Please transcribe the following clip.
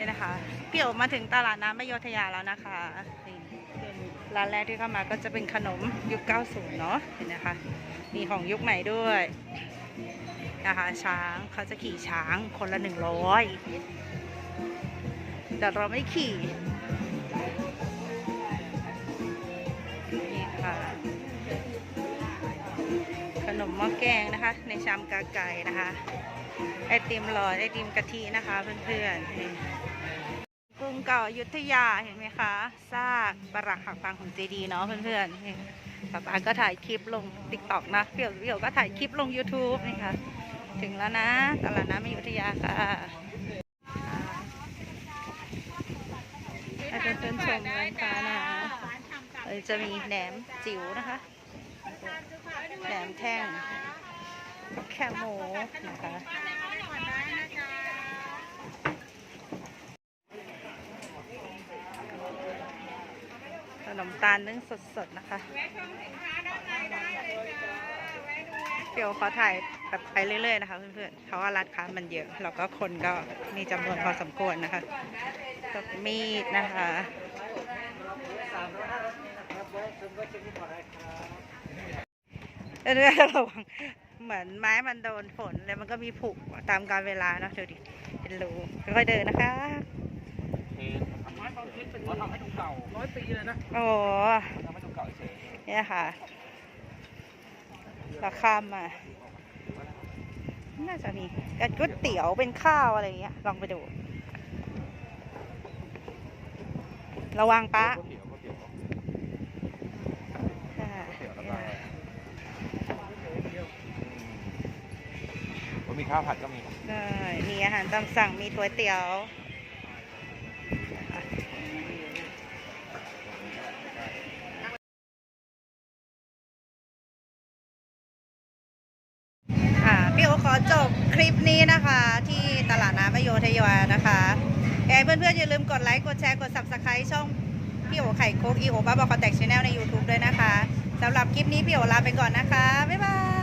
นี่นะคะพี่โอมาถึงตลาดน้ำอโยธยาแล้วนะคะนี่ร้านแรกที่เข้ามาก็จะเป็นขนมยุค 90 เนาะเห็นนะคะ มีของยุคใหม่ด้วยนะคะช้างเขาจะขี่ช้างคนละ 100 แต่เราไม่ขี่นี่ค่ะขนมหม้อแกงนะคะ ในชามกาไก่นะคะ ไอติมหลอดไอติมกะทินะคะเพื่อนๆกรุงเก่าอยุธยาเห็นไหมคะซากปรักหักพังของเจดีย์เนาะเพื่อนๆนี่ป๊าปาก็ถ่ายคลิปลงติ๊กต็อกนะเปี่ยวเปี่ยวก็ถ่ายคลิปลง YouTube นี่ค่ะ ถึงแล้วนะตลาดน้ำอยุธยาค่ะให้เพื่อนชมร้านค้านะคะจะมีแหนมจิ๋วนะคะแหนมแท่งแคบหมูนะคะ นมตาลนึ่งสดๆนะคะเดี๋ยวเขาถ่ายแบบไปเรื่อยๆนะคะเพื่อนๆเพราะว่าร้านค้ามันเยอะ แล้วก็คนก็มีจำนวนพอสมควรนะคะกับมีดนะคะเรื่อยๆระวังเหมือนไม้มันโดนฝนแล้วมันก็มีผุตามกาลเวลาเนาะดูดิเป็นรูค่อยเดินนะคะ ความคิดเป็นว่าทำให้ดูเก่าร้อยปีเลยนะโอ้ทำให้ดูเก่าเฉยเนี่ยค่ะราคามาน่าจะมีกันก๋วยเตี๋ยวเป็นข้าวอะไรอย่างเงี้ย ลองไปดู ระวังปะก๋วยเตี๋ยวก๋วยเตี๋ยวค่ะก๋วยเตี๋ยวแล้วก็ผมมีข้าวผัดก็มีใช่มีอาหารตามสั่ง มีก๋วยเตี๋ยว พี่โอขอจบคลิปนี้นะคะ ที่ตลาดน้ำอโยธยานะคะยังไงเพื่อนๆอย่าลืมกดไลค์กดแชร์กด subscribe ช่องพี่โอไข่โคกอีโอบ้าบอคอนแทคชแนลใน YouTube ด้วยนะคะสำหรับคลิปนี้พี่โอลาไปก่อนนะคะ บ๊ายบาย